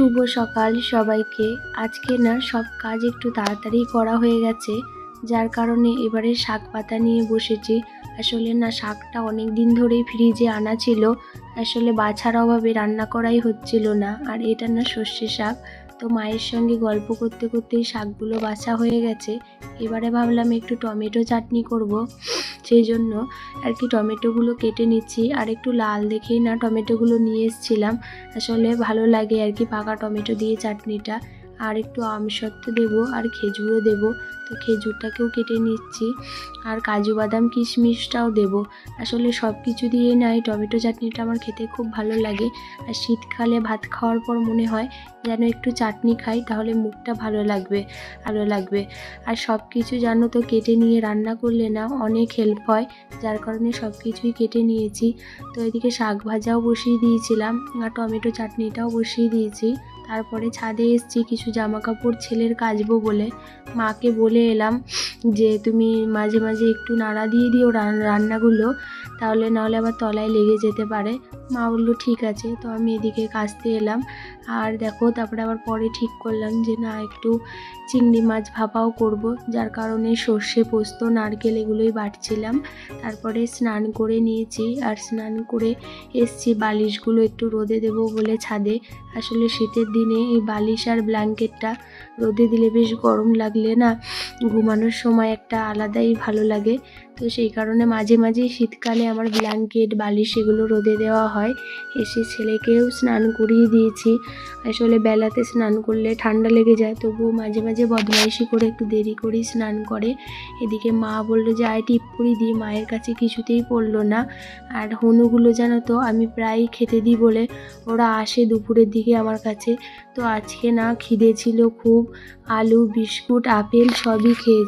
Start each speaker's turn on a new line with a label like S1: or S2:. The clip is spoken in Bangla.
S1: শুভ সকাল সবাইকে। আজকে না সব কাজ একটু তাড়াতাড়ি করা হয়ে গেছে, যার কারণে এবারে শাক পাতা নিয়ে বসেছি। আসলে না শাকটা অনেক দিন ধরেই ফ্রিজে আনা ছিল, আসলে বাছার অভাবে রান্না করাই হচ্ছিল না। আর এটা না সর্ষে শাক, তো মায়ের সঙ্গে গল্প করতে করতেই শাকগুলো বাছা হয়ে গেছে। এবারে ভাবলাম একটু টমেটো চাটনি করব। সেই জন্য আর কি টমেটোগুলো কেটে নিচ্ছি। আর একটু লাল দেখেই না টমেটোগুলো নিয়ে এসেছিলাম। আসলে ভালো লাগে আর কি পাকা টমেটো দিয়ে চাটনিটা। আর একটু আমসত্ত্ব দেবো আর খেজুরও দেবো। খেজুরটাকেও কেটে নিচ্ছি। আর কাজু বাদাম, কিশমিশটাও দেবো। আসলে সব কিছু দিয়ে না, এই টমেটো চাটনিটা আমার খেতে খুব ভালো লাগে। আর শীতকালে ভাত খাওয়ার পর মনে হয় যেন একটু চাটনি খাই, তাহলে মুখটা ভালো লাগবে ভালো লাগবে। আর সব কিছু জানো তো, কেটে নিয়ে রান্না করলে না অনেক হেল্প হয়। যার কারণে সব কিছুই কেটে নিয়েছি। তো এদিকে শাক ভাজাও বসিয়ে দিয়েছিলাম, আর টমেটো চাটনিটাও বসিয়ে দিয়েছি। তারপরে ছাদে এসেছি, কিছু জামা কাপড় ছেলের কাচবো বলে। মাকে বলে এলাম যে তুমি মাঝে মাঝে একটু নাড়া দিয়ে দিও রান- রান্নাগুলো, তাহলে নাহলে আবার তলায় লেগে যেতে পারে। মা বলল, ঠিক আছে। তো আমি এদিকে কাচতে এলাম। আর দেখো, তারপরে আবার পরে ঠিক করলাম যে, না, একটু চিংড়ি মাছ ভাপাও করব। যার কারণে সর্ষে পোস্ত, নারকেল এগুলোই বাটছিলাম। তারপরে স্নান করে নিয়েছি। আর স্নান করে এসছি, বালিশগুলো একটু রোদে দেবো বলে ছাদে। আসলে শীতের দিনে এই বালিশ আর ব্ল্যাঙ্কেটটা রোদে দিলে বেশ গরম লাগলে না ঘুমানোর সময় একটা আলাদাই ভালো লাগে। তো সেই কারণে মাঝে মাঝে শীতকালে আমার ব্ল্যাঙ্কেট, বালিশ এগুলো রোদে দেওয়া হয়। এসে ছেলেকেও স্নান করিয়ে দিয়েছি। আসলে বেলাতে স্নান করলে ঠান্ডা লেগে যায়, তবুও মাঝে মাঝে বদমাইশি করে একটু দেরি করেই স্নান করে। এদিকে মা বলল যে আয় টিপ করে দিই মায়ের কাছে কিছুতেই পড়ল না। আর হনুগুলো জানো তো, আমি প্রায়ই খেতে দিই বলে ওরা আসে দুপুরের দিকে আমার কাছে। তো আজকে না খিদে ছিল খুব। আলু, বিস্কুট, আপেল সবই খেয়ে